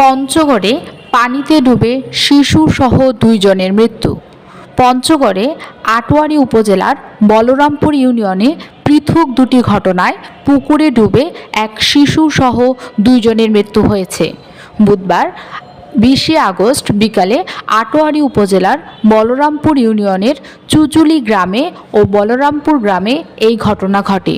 পঞ্চগড়ে পানিতে ডুবে শিশুসহ দুইজনের মৃত্যু। পঞ্চগড়ে আটোয়ারি উপজেলার বলরামপুর ইউনিয়নে পৃথক দুটি ঘটনায় পুকুরে ডুবে এক শিশুসহ দুইজনের মৃত্যু হয়েছে। বুধবার বিশে আগস্ট বিকালে আটোয়ারি উপজেলার বলরামপুর ইউনিয়নের চুচুলি গ্রামে ও বলরামপুর গ্রামে এই ঘটনা ঘটে।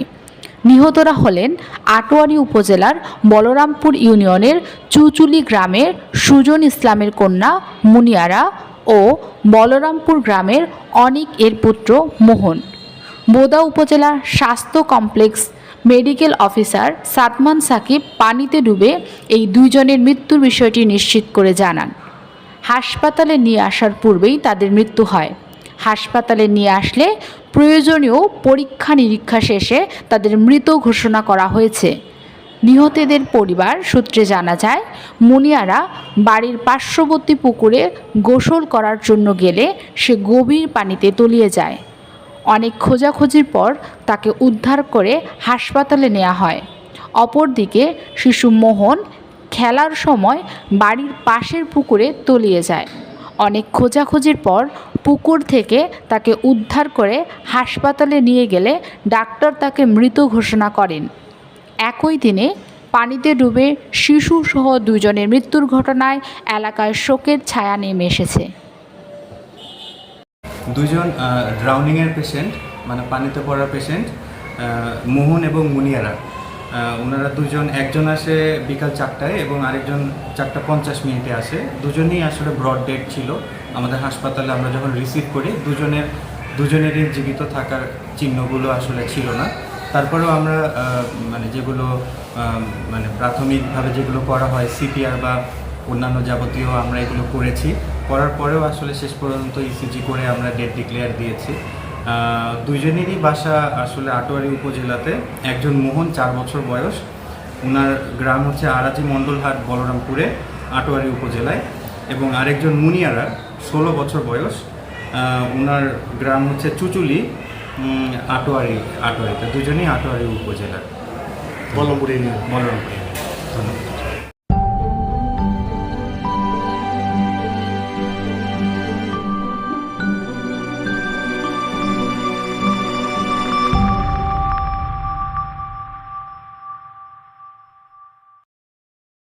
নিহতরা হলেন আটোয়ারি উপজেলার বলরামপুর ইউনিয়নের চুচুলি গ্রামের সুজন ইসলামের কন্যা মুনিয়ারা ও বলরামপুর গ্রামের অনিক এর পুত্র মোহন। বোদা উপজেলার স্বাস্থ্য complex medical officer Satman Sakib পানিতে ডুবে এই দুইজনের মৃত্যুর বিষয়টি নিশ্চিত করে জানান। হাসপাতালে নিয়ে আসার পূর্বেই তাদের মৃত্যু হয়। হাসপাতালে নিয়ে আসলে প্রয়োজনীয় পরীক্ষা নিরীক্ষা শেষে তাদের মৃত ঘোষণা করা হয়েছে। নিহতদের পরিবার সূত্রে জানা যায়, মুনিয়ারা বাড়ির পার্শ্ববর্তী পুকুরে গোসল করার জন্য গেলে সে গভীর পানিতে তলিয়ে যায়। অনেক খোঁজাখুঁজির পর তাকে উদ্ধার করে হাসপাতালে নেওয়া হয়। অপরদিকে শিশু মোহন খেলার সময় বাড়ির পাশের পুকুরে তলিয়ে যায়। অনেক খোঁজাখুঁজির পর পুকুর থেকে তাকে উদ্ধার করে হাসপাতালে নিয়ে গেলে ডাক্তার তাকে মৃত ঘোষণা করেন। একই দিনে পানিতে ডুবে শিশুসহ দুজনের মৃত্যুর ঘটনায় এলাকায় শোকের ছায়া নেমে এসেছে। দুজন ড্রাউনিংয়ের পেশেন্ট মানে পানিতে পড়ার পেশেন্ট মোহন এবং মুনিয়ারা। ওনারা দুজন, একজন আসে বিকাল চারটায় এবং আরেকজন চারটা পঞ্চাশ মিনিটে আসে। দুজনেই আসলে ব্রড ডেট ছিল। আমাদের হাসপাতালে আমরা যখন রিসিভ করি, দুজনের, দুজনেরই জীবিত থাকার চিহ্নগুলো আসলে ছিল না। তারপরেও আমরা মানে যেগুলো মানে প্রাথমিকভাবে যেগুলো করা হয় সিপিআর বা অন্যান্য যাবতীয় আমরা এগুলো করেছি। করার পরেও আসলে শেষ পর্যন্ত ইসিজি করে আমরা ডেট ডিক্লেয়ার দিয়েছি। দুইজনেরই বাসা আসলে আটোয়ারি উপজেলাতে। একজন মোহন চার বছর বয়স। ওনার গ্রাম হচ্ছে আরাজি মণ্ডলহাট বলরামপুরে আটোয়ারি উপজেলায়। এবং আরেকজন মুনিয়ারা ষোলো বছর বয়স। ওনার গ্রাম হচ্ছে চুচুলি আটোয়ারি আটোয়ারিতে দুজনেই আটোয়ারি উপজেলার। ইউনিয়ন বলরামপুরে ধন্যবাদ।